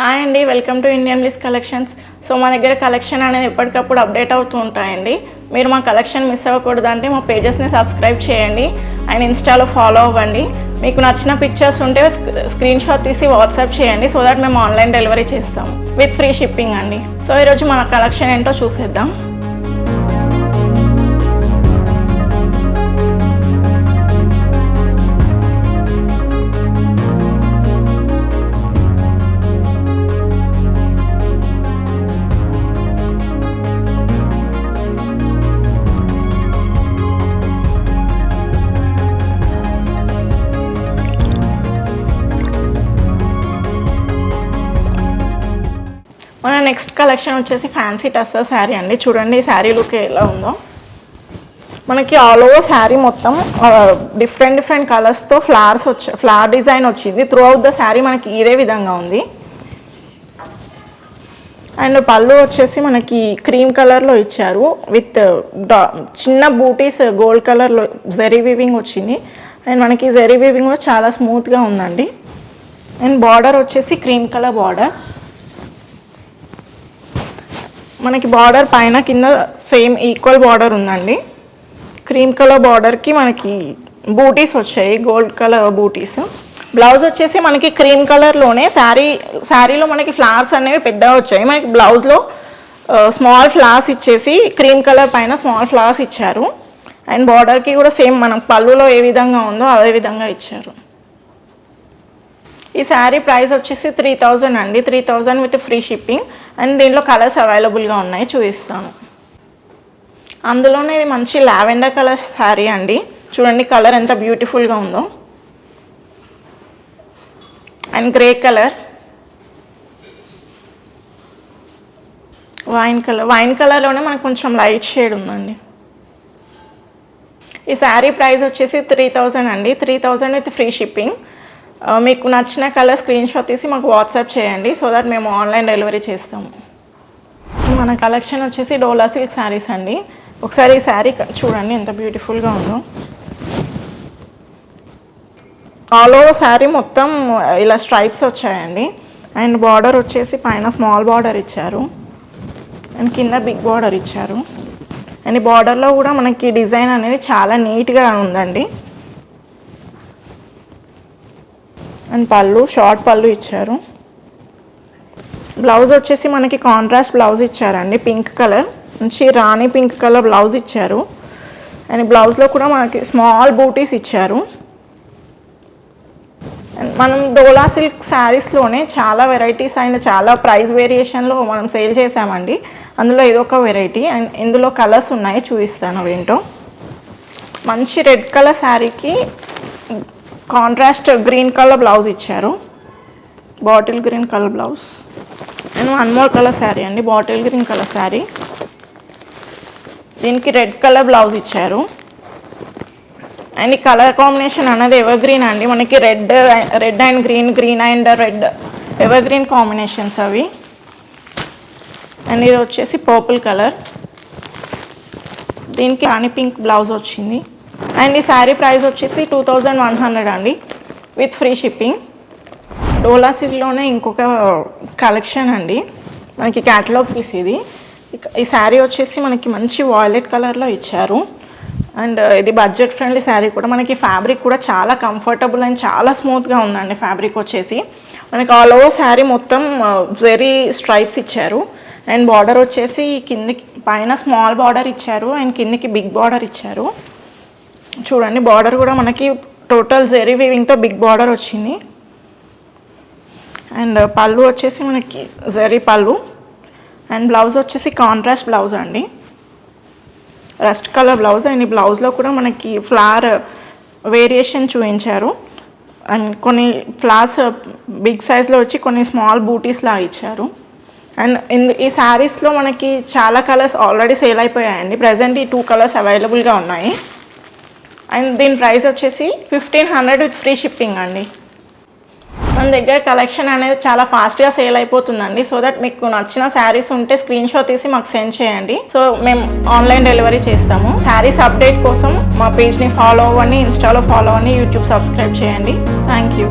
Hi అండి welcome to Indian లిస్ collections. So మా దగ్గర కలెక్షన్ అనేది ఎప్పటికప్పుడు అప్డేట్ అవుతూ ఉంటాయండి. మీరు మా కలెక్షన్ మిస్ అవ్వకూడదు అంటే మా పేజెస్ని సబ్స్క్రైబ్ చేయండి. అండ్ ఇన్స్టాలో ఫాలో అవ్వండి. మీకు నచ్చిన పిక్చర్స్ ఉంటే స్క్రీన్ షాట్ తీసి వాట్సాప్ చేయండి సో దట్ మేము ఆన్లైన్ డెలివరీ చేస్తాం విత్ ఫ్రీ షిప్పింగ్ అండి. సో ఈరోజు మన కలెక్షన్ ఏంటో చూసేద్దాం. నెక్స్ట్ కలెక్షన్ వచ్చేసి ఫ్యాన్సీ టస్సర్ శారీ అండి. చూడండి ఈ శారీ లుక్ ఎలా ఉందో. మనకి ఆల్ ఓవర్ శారీ మొత్తం డిఫరెంట్ డిఫరెంట్ కలర్స్తో ఫ్లవర్స్ వచ్చ ఫ్లవర్ డిజైన్ వచ్చింది. త్రూ అవుట్ ద శారీ మనకి ఇదే విధంగా ఉంది. అండ్ పళ్ళు వచ్చేసి మనకి క్రీమ్ కలర్లో ఇచ్చారు. విత్ చిన్న బూటీస్ గోల్డ్ కలర్లో జెరీ వీవింగ్ వచ్చింది. అండ్ మనకి జెరీ వీవింగ్ చాలా స్మూత్గా ఉందండి. అండ్ బార్డర్ వచ్చేసి క్రీమ్ కలర్ బార్డర్. మనకి బార్డర్ పైన కింద సేమ్ ఈక్వల్ బార్డర్ ఉందండి. క్రీమ్ కలర్ బార్డర్కి మనకి బూటీస్ వచ్చాయి గోల్డ్ కలర్ బూటీస్. బ్లౌజ్ వచ్చేసి మనకి క్రీమ్ కలర్లోనే శారీ శారీలో మనకి ఫ్లవర్స్ అనేవి పెద్దగా వచ్చాయి. మనకి బ్లౌజ్లో స్మాల్ ఫ్లవర్స్ ఇచ్చేసి క్రీమ్ కలర్ పైన స్మాల్ ఫ్లవర్స్ ఇచ్చారు. అండ్ బార్డర్కి కూడా సేమ్ మనం పళ్ళులో ఏ విధంగా ఉందో అదే విధంగా ఇచ్చారు. ఈ శారీ ప్రైస్ వచ్చేసి త్రీ థౌజండ్ అండి. Three thousand with free shipping and దీనిలో కలర్స్ అవైలబుల్గా ఉన్నాయి. చూపిస్తాను. అందులోనే ఇది మంచి లావెండర్ కలర్ శారీ అండి. చూడండి కలర్ ఎంత బ్యూటిఫుల్గా ఉందో. And grey colour wine colour wine కలర్లోనే మనకు కొంచెం లైట్ షేడ్ ఉందండి. ఈ శారీ ప్రైస్ వచ్చేసి త్రీ థౌజండ్ అండి. Three thousand with free shipping మీకు నచ్చిన కలర్ స్క్రీన్ షాట్ తీసి మాకు వాట్సాప్ చేయండి సో దట్ మేము ఆన్లైన్ డెలివరీ చేస్తాము. మన కలెక్షన్ వచ్చేసి డోలా సిల్క్ శారీస్ అండి. ఒకసారి ఈ శారీ చూడండి ఎంత బ్యూటిఫుల్గా ఉందో. ఆల్ ఓవర్ శారీ మొత్తం ఇలా స్ట్రైప్స్ వచ్చాయండి. అండ్ బార్డర్ వచ్చేసి పైన స్మాల్ బార్డర్ ఇచ్చారు. అండ్ కింద బిగ్ బార్డర్ ఇచ్చారు. అండ్ ఈ బార్డర్లో కూడా మనకి డిజైన్ అనేది చాలా నీట్గా ఉందండి. అండ్ పళ్ళు షార్ట్ పళ్ళు ఇచ్చారు. బ్లౌజ్ వచ్చేసి మనకి కాంట్రాస్ట్ బ్లౌజ్ ఇచ్చారండి పింక్ కలర్ మంచి రాణి పింక్ కలర్ బ్లౌజ్ ఇచ్చారు. అండ్ బ్లౌజ్లో కూడా మనకి స్మాల్ బూటీస్ ఇచ్చారు. అండ్ మనం డోలా సిల్క్ శారీస్లోనే చాలా వెరైటీస్ అండ్ చాలా ప్రైస్ వేరియేషన్లో మనం సేల్ చేసామండి అందులో ఏదో ఒక వెరైటీ అండ్ ఇందులో కలర్స్ ఉన్నాయి చూపిస్తాను అవేంటో. మంచి రెడ్ కలర్ శారీకి కాంట్రాస్ట్ గ్రీన్ కలర్ బ్లౌజ్ ఇచ్చారు. Bottle green colour blouse. And one more colour sari అండి బాటిల్ గ్రీన్ కలర్ శారీ. దీనికి రెడ్ కలర్ బ్లౌజ్ ఇచ్చారు. అండ్ ఈ కలర్ కాంబినేషన్ అన్నది ఎవర్ గ్రీన్ అండి. మనకి red red and green green and red evergreen combinations అవి. And ఇది వచ్చేసి పర్పుల్ కలర్. దీనికి రాణి పింక్ బ్లౌజ్ వచ్చింది. అండ్ ఈ శారీ ప్రైస్ వచ్చేసి టూ థౌజండ్ వన్ హండ్రెడ్ అండి విత్ ఫ్రీ షిప్పింగ్. డోలా సిల్క్లోనే ఇంకొక కలెక్షన్ అండి మనకి క్యాటలాగ్ పీస్ ఇది. ఈ శారీ వచ్చేసి మనకి మంచి వాయిలెట్ కలర్లో ఇచ్చారు. అండ్ ఇది బడ్జెట్ ఫ్రెండ్లీ శారీ కూడా మనకి ఫ్యాబ్రిక్ కూడా చాలా కంఫర్టబుల్ అండ్ చాలా స్మూత్గా ఉందండి ఫ్యాబ్రిక్ వచ్చేసి. మనకి ఆల్ ఓవర్ శారీ మొత్తం వెరీ స్ట్రైప్స్ ఇచ్చారు. అండ్ బార్డర్ వచ్చేసి కిందికి పైన స్మాల్ బార్డర్ ఇచ్చారు అండ్ కిందికి బిగ్ బార్డర్ ఇచ్చారు. చూడండి బార్డర్ కూడా మనకి టోటల్ జెరీ వీవింగ్తో బిగ్ బార్డర్ వచ్చింది. అండ్ uh, పళ్ళు వచ్చేసి మనకి జరీ పళ్ళు. అండ్ బ్లౌజ్ వచ్చేసి కాంట్రాస్ట్ బ్లౌజ్ అండి. రస్ట్ కలర్ బ్లౌజ్ అండ్ ఈ బ్లౌజ్లో కూడా మనకి ఫ్లవర్ వేరియేషన్ చూపించారు. అండ్ కొన్ని ఫ్లవర్స్ బిగ్ సైజ్లో వచ్చి కొన్ని స్మాల్ బూటీస్ లాగా ఇచ్చారు. అండ్ ఇన్ ఈ శారీస్లో మనకి చాలా కలర్స్ ఆల్రెడీ సేల్ అయిపోయాయండి. ప్రజెంట్ ఈ టూ కలర్స్ అవైలబుల్గా ఉన్నాయి. అండ్ దీని ప్రైస్ వచ్చేసి fifteen hundred with free shipping అండి. మన దగ్గర కలెక్షన్ అనేది చాలా ఫాస్ట్గా సేల్ అయిపోతుందండి. సో దట్ మీకు నచ్చిన శారీస్ ఉంటే స్క్రీన్ షాట్ తీసి మాకు సెండ్ చేయండి. సో మేము ఆన్లైన్ డెలివరీ చేస్తాము. శారీస్ అప్డేట్ కోసం మా పేజ్ని ఫాలో అవ్వండి ఇన్స్టాలో ఫాలో అవ్వండి యూట్యూబ్ సబ్స్క్రైబ్ చేయండి. Thank you.